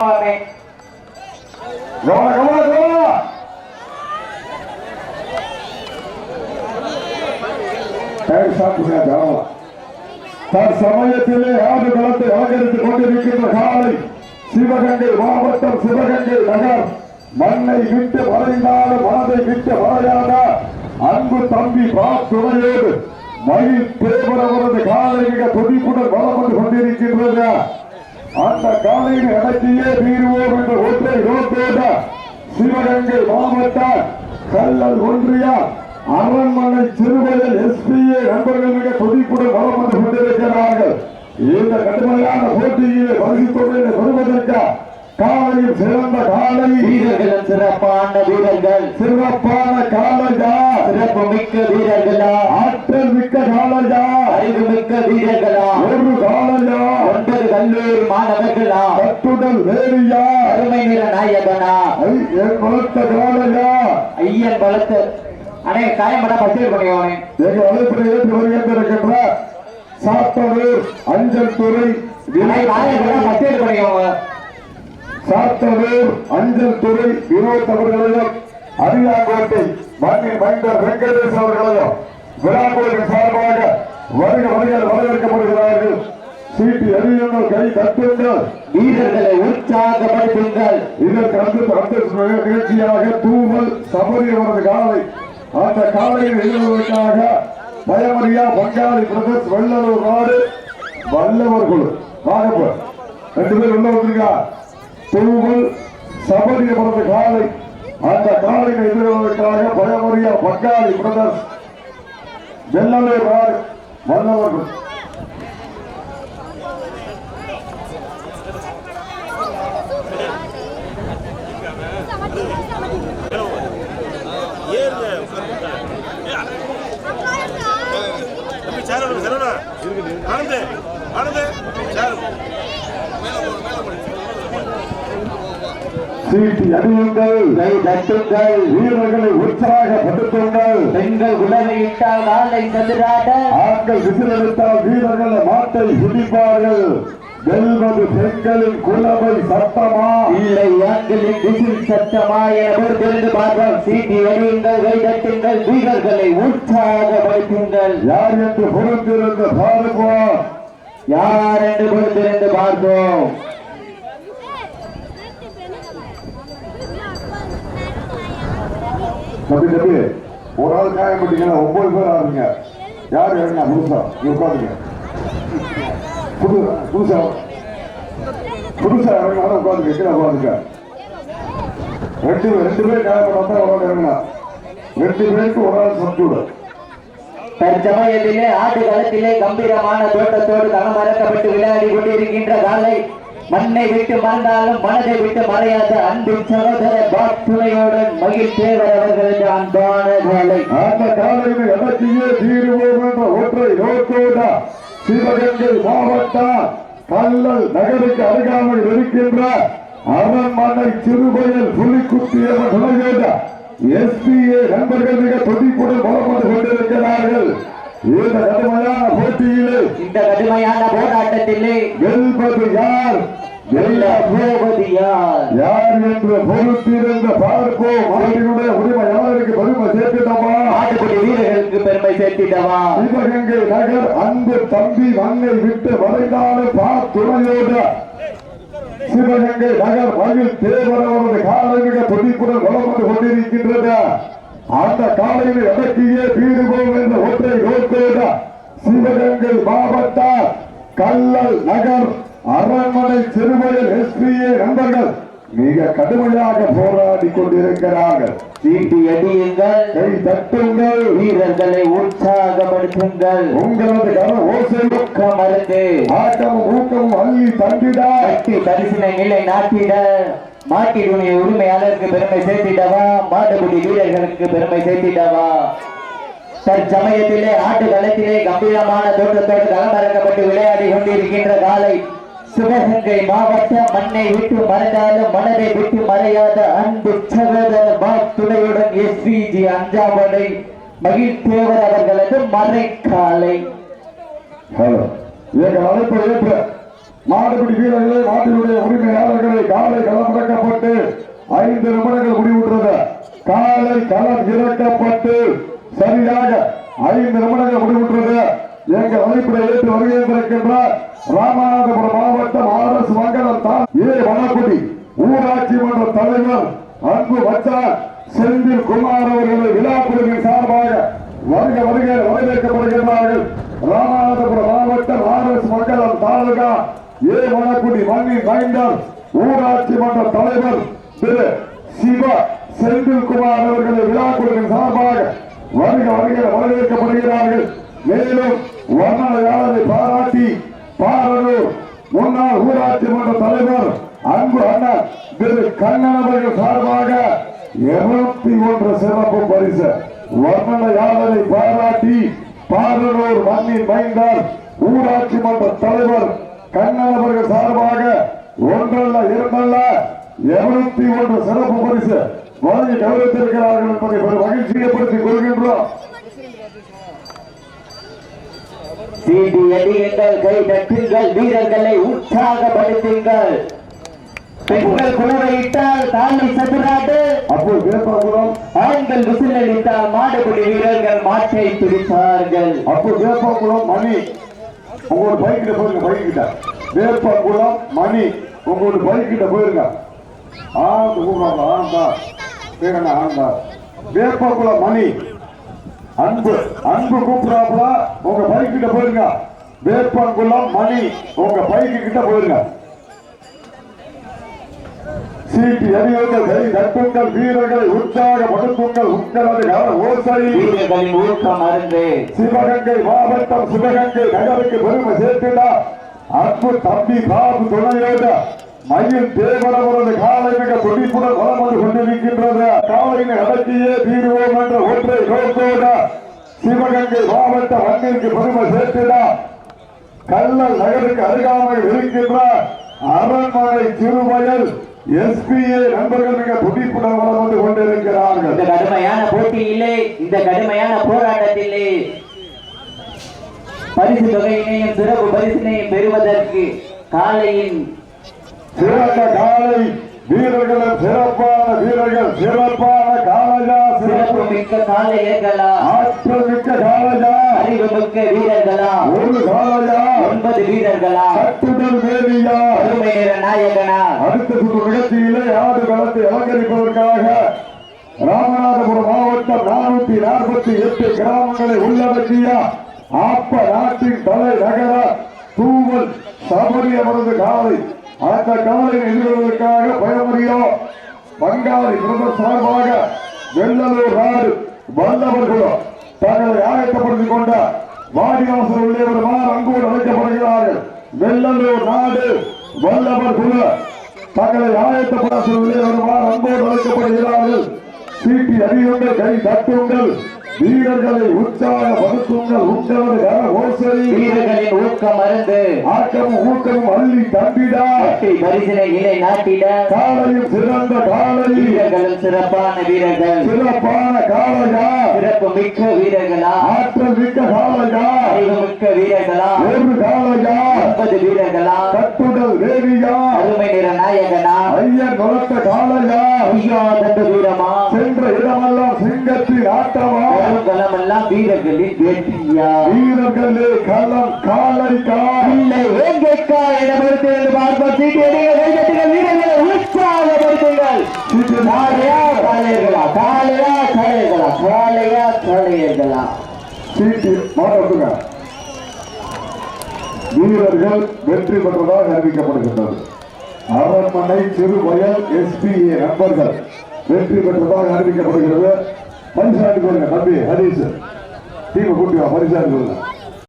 சுவாமி கவனம் கவனம் கவனம் டயர் சாப்பிடுங்க தற்சமயத்திலே ஆடு அலங்கரித்துக் கொண்டிருக்கின்ற காலை சிவகங்கை மாவட்டம் சிவகங்கை நகர். மண்ணை விட்டு மறைந்தாலும் மனதை விட்டு அன்பு தம்பி துணையோடு மயில் தேவரவரது காலை மிக துடிப்புடன் வளம் வந்து கொண்டிருக்கின்றது. அந்த காலையில் அடக்கியே தீருவோம் என்ற ஒற்றை நோக்கோட சிவகங்கை மாவட்ட கல்லல் ஒன்றியா அரண்மனை சிறுவயல் எஸ்பிஏ நண்பர்கள் மிக துடிப்புடன் வளம் வந்து கொண்டிருக்கிறார்கள். இந்த கடுமையான போட்டியிலே பரிசுத்தொகையை பெறுவதற்கு காலையில் சிறந்த காலை. வீரர்களும் சிறப்பான வீரர்கள். சிறப்பான காலையா? சிறப்பு மிக்க வீரர்களா? ஆற்றல் மிக்க காலையா? அறிவு மிக்க வீரர்களா ஒரு காலையா ஒன்பது கல்லூரி மாணவர்களா கட்டுடல் வேலியா அருமை நிற நாயகனா என் வளர்த்த காலையா. ஐயன் பலத்து அண்ணே காயம்பட பசியல் பண்ணியோனே எங்கள் அழைப்பினை ஏற்று வருகின்றிருக்கின்ற சாத்தனூர் அஞ்சல் துறை பசியல் பண்ணியோங்க சாத்தனூர் அஞ்சல் துறை வினோத் அவர்களையும் அரியாங்கோட்டை மண்ணின் மைந்தர் வெங்கடேஷ் அவர்களையும் விழாக்குழுவின் சார்பாக வருக வருக வரவேற்கப்படுகிறார்கள். சீட்டி எரியுங்கள் கை தட்டுங்கள். வீரர்களை உற்சாகப்படுத்துங்கள். இதற்கு அடுத்த நிகழ்ச்சியாக தூவல் சபரி அவரது காலை. அந்த காலையில் எழுதுவதற்காக பயமரியா பங்காளி பிரதர்ஸ் வெள்ளலூர் நாடு வல்லவர் குழு. வாகப்ப ரெண்டு பேர் உள்ள வந்திருக்கா? தூவல் சபரி அவரது காலை. அந்த காலையில் எதிர்வதற்காக பயமரியா பங்காளி பிரதர்ஸ் வெள்ளலூர் நாடு வல்லவர் குழு. சரவணா ஆனந்து ஆனந்து சேர சீட்டி அடியுங்கள். கை தட்டுங்கள். வீரர்களை உற்சாகப்படுத்துங்கள் பெண்கள் உலகையிட்டால் காலை சதுராட ஆண்கள் விசிலெடுத்தால் வீரர்கள் மாட்டை சுடிப்பார்கள் வெல்வது பெண்களின் குலவை சத்தமா? இல்லை ஆண்களின் விசில் சத்தமா என பொறுத்திருந்து பார்ப்போம் சீட்டி அடியுங்கள் கை தட்டுங்கள் வீரர்களை உற்சாகப்படுத்துங்கள் யார் என்று பொறுத்திருந்து பாருவோம் யார் என்று பொறுத்திருந்து பார்ப்போம். தம்பி தம்பி ஒரு ஆள் காயப்பட்டீங்கன்னா ஒன்பது பேர் ஆகுங்க. யார் இறங்க புதுசா? உட்காந்துங்க புது புதுசா புதுசா இறங்கினாலும் உட்காந்து கீழே உட்காந்துக்க ரெண்டு ரெண்டு பேர் காயப்பட்டா ஒரு ஆள் இறங்கலாம் ரெண்டு பேருக்கு ஒரு ஆள் சப்ஜூடு தற்சமயத்திலே ஆட்டு களத்திலே கம்பீரமான தோட்டத்தோடு களமறக்கப்பட்டு விளையாடி கொண்டிருக்கின்ற காலை மண்ணை விட்டு மறந்தாலும் மனதை விட்டு மறையாத அன்பின் சகோதர பாத்துணையுடன் மகிழ் தேவர் அவர்களது அன்பான காலை. அந்த காலையில் எதற்கையே தீருவோம் என்ற ஒற்றை நோக்கோடா சிவகங்கை மாவட்டம் கல்லல் நகருக்கு அருகாமையில் இருக்கின்ற அரண்மனை சிறுபயல் புலிக்குத்தி என்ற துணையோட எஸ்பிஏ நண்பர்கள் மிக துடிப்புடன் பலம் வந்து கொண்டிருக்கிறார்கள். இந்த கடுமையான போட்டியிலே இந்த கடுமையான போராட்டத்திலே வெல்வது யார்? வெல்ல போவது யார்? யார் என்று பொறுத்திருந்த பார்ப்போம். அவர்களுடைய உரிமை யாருக்கு பெருமை சேர்த்துட்டோமா ஆட்டுக்குடி வீரர்களுக்கு பெருமை சேர்த்திடவா? சிவகங்கை நகர் அன்பு தம்பி மண்ணை விட்டு மறைந்தாலும் பார்த்துணையோடு சிவகங்கை நகர் மகிழ் தேவரவரது காலை மிக துடிப்புடன் வளம் வந்து கொண்டிருக்கின்றது. அந்த காலையில் எதற்கையே தீருவோம் என்ற ஒற்றை நோக்கோடு சிவகங்கை மாவட்ட கல்லல் நகர் அரண்மனை சிறுமையில் எஸ்பிஏ நண்பர்கள் மிக கடுமையாக போராடி கொண்டிருக்கிறார்கள். சீட்டி அடியுங்கள் கை தட்டுங்கள். வீரர்களை உற்சாகப்படுத்துங்கள். உங்களது கர ஓசை மருந்து ஆட்டமும் ஊக்கமும் அள்ளி தந்திட. கட்டி பரிசினை நிலை நாட்டிட. மாட்டினுடைய உரிமையாளருக்கு பெருமை சேர்த்திடவா? மாட்டுக்குடி வீரர்களுக்கு பெருமை சேர்த்திடவா? தற்சமயத்திலே ஆட்டு களத்திலே கம்பீரமான தோற்றத்தோடு களமிறக்கப்பட்டு விளையாடி கொண்டிருக்கின்ற காலை சிவகங்கை மாவட்ட மண்ணை விட்டு மறைந்தாலும் மனதை விட்டு மறையாத அன்பு சகோதர துணையுடன் ஜி அஞ்சாவடை மகிழ்த்தேவர் அவர்களது மறைக்காலை. ஹலோ எங்கள் அழைப்பை ஏற்ற மாடுபிடி வீரர்களே நாட்டினுடைய உரிமையாளர்களை காலை களம் இறக்கப்பட்டு ஐந்து நிமிடங்கள் முடிவுற்றது. காலை களம் இறக்கப்பட்டு சரியாக ஐந்து நிமிடங்கள் முடிவுற்றது. எங்கள் வழிபடை ஏற்று வருகின்ற ராமநாதபுரம் மாவட்டம் ஆர் எஸ் மங்கலம் தான் ஏ. வனக்குடி. ஊராட்சி மன்ற தலைவர் அன்பு வச்சார் செந்தில் குமார் அவர்களை விழா குழுவின் சார்பாக வருக வருக வரவேற்கப்படுகின்றார்கள் ராமநாதபுரம் மாவட்டம் R S Mangalam taluka A. Vanakkudi மண்ணின் மைந்தர் ஊராட்சி மன்ற தலைவர் திரு சிவ செந்தில்குமார் அவர்களை விழா குழுவின் சார்பாக வருக வருக வரவேற்கப்படுகிறார்கள். மேலும் வர்ணனையாளரை பாராட்டி பாரலூர் முன்னாள் ஊராட்சி மன்ற தலைவர் அன்பு அண்ணன் திரு கண்ணன் அவர்கள் சார்பாக இருநூத்தி ஒன்று சிறப்பு பரிசு. வர்ணனையாளரை பாராட்டி பாரலூர் மண்ணின் மைந்தார் ஊராட்சி மன்ற தலைவர் கண்ணன் அவர்கள் சார்பாக ஒன்றல்ல இரண்டல்ல இருநூத்தி ஒன்று சிறப்பு பரிசு. வழங்கி கௌரவித்திருக்கிறார்கள் என்பதை பெரும் மகிழ்ச்சியப்படுத்திக் கொள்கின்றோம். சீடி அடியுங்கள் கை தட்டுங்கள் வீரர்களை உற்சாகப்படுத்துங்கள். பெண்கள் குழுவையிட்டால் தாண்டி சதுராடு அப்போ வேப்பகுளம் ஆண்கள் விசில் அடித்தால் மாடுபிடி வீரர்கள் மாற்றை பிடித்தார்கள் அப்போ வேப்பகுளம் மணி. உங்களோட பைக்கிட்ட போயிருங்க பைக்கிட்ட. வேப்பகுளம் மணி. உங்களோட பைக்கிட்ட போயிருங்க. ஆண்டு கூப்பிடாங்க ஆண்டா பேர் ஆண்டா வேப்பகுளம் மணி. அன்பு அன்பு கூப்பிடாப்புல உங்க பைக்கிட்ட போயிருங்க. வேப்பங்குளம் மணி உங்க பைக்கு கிட்ட போயிருங்க. சீட்டு எறியுங்கள் கை கட்டுங்கள் வீரர்களை உற்சாகப்படுத்துங்கள் உங்களது கர ஓசை. வீரர்களின் ஊக்கம் அருந்து. சிவகங்கை மாவட்டம் சிவகங்கை நகருக்கு பெருமை சேர்த்திட. அன்பு தம்பி பாபு துணையோடு. மயில் தேவரவரது காலை மிக துடிப்புடன் வளம் வந்து கொண்டிருக்கின்றது. காலையினை அடக்கியே தீர்வோம் என்ற ஒற்றை நோக்கோட சிவகங்கை மாவட்ட மண்ணிற்கு பெருமை சேர்த்திட. கல்லல் நகருக்கு அருகாமையில் இருக்கின்ற அரண்மனை திருவயல் எஸ்பிஏ நண்பர்கள் மிக துடிப்புடன் வளம் வந்து கொண்டிருக்கிறார்கள். இந்த கடுமையான போட்டியிலே இந்த கடுமையான போராட்டத்திலே பரிசு தொகையினையும் சிறப்பு பரிசினையும் பெறுவதற்கு காலையின் சிறந்த காலை வீரர்களும் சிறப்பான வீரர்கள் சிறப்பான காலையா சிறப்பு மிக்க காளையர்களா? ஆற்றல் மிக்க காலையா? அறிவு மிக்க வீரர்களா? ஒரு காலையா? ஒன்பது வீரர்களா? கட்டுடல் வேலியா அருமை நிற நாயகனா? அடுத்த சுற்று நிகழ்ச்சியிலே ஆடு களத்தை அலங்கரிப்பதற்காக ராமநாதபுரம் மாவட்டம் நானூத்தி நாற்பத்தி எட்டு கிராமங்களை உள்ளடக்கிய ஆப்ப நாட்டின் தலை நகர தூவல் சபரி அவரது காலை. அந்த காலை எதிர்வதற்காக பயமறியோ பங்காளி பிரதமர் சார்பாக வெள்ளலூர் நாடு வல்லவர்களும் தங்களை ஆயத்தப்படுத்திக் கொண்ட வாடிவாசல் உள்ளே வருமாறு அங்கோடு அழைக்கப்படுகிறார்கள். வெள்ளலூர் நாடு வல்லவர் தங்களை ஆயத்தப்படாத உள்ளே வருமாறு அன்போடு அழைக்கப்படுகிறார்கள். சீட்டி அறியுங்கள் கை தட்டுங்கள். வீரர்களை உற்சாகப்படுத்துங்கள். உங்களது கர ஓசை. வீரர்களின் ஊக்கம் அருந்து. ஆக்கமும் ஊக்கமும் அள்ளி தம்பிடா. பரிசினை நிலை நாட்டிட. காலையும் சிறந்த காலை. வீரர்களும் சிறப்பான வீரர்கள். சிறப்பான காலையா. சிறப்பு மிக்க வீரர்களா. ஆற்றல் மிக்க காலையா. அறிவு மிக்க வீரர்களா. ஒரு காலையா. ஒன்பது வீரர்களா. கட்டுடல் வேலியா அருமை நிற நாயகனா. ஐயன் வளர்த்த காலையா. ஐயா தண்டு வீரமா. சென்ற இடமெல்லாம் சிங்கத்தின் ஆட்டமா. களமெல்லாம் வீரர்களின் வெற்றியா வீரர்களே களம் காலைக்கா இல்லை வேங்கைக்கா இடமிருந்து பார்ப்போம். சீட்டியடிகள் வீரர்களை உற்சாகப்படுத்துங்கள். காளையா காளையர்களா காளையா காளையர்களா காளையா காளையர்களா சீட்டி மாற்றத்துங்க வீரர்கள் வெற்றி பெற்றதாக அறிவிக்கப்படுகின்றது. அரண்மனை சிறுவயல் எஸ்பிஏ நண்பர்கள் வெற்றி பெற்றதாக அறிவிக்கப்படுகிறது. பரிசாடி கொடுங்க தம்பி ஹரிஸ். டீமை கூட்டி வா பரிசாடி கொடுங்க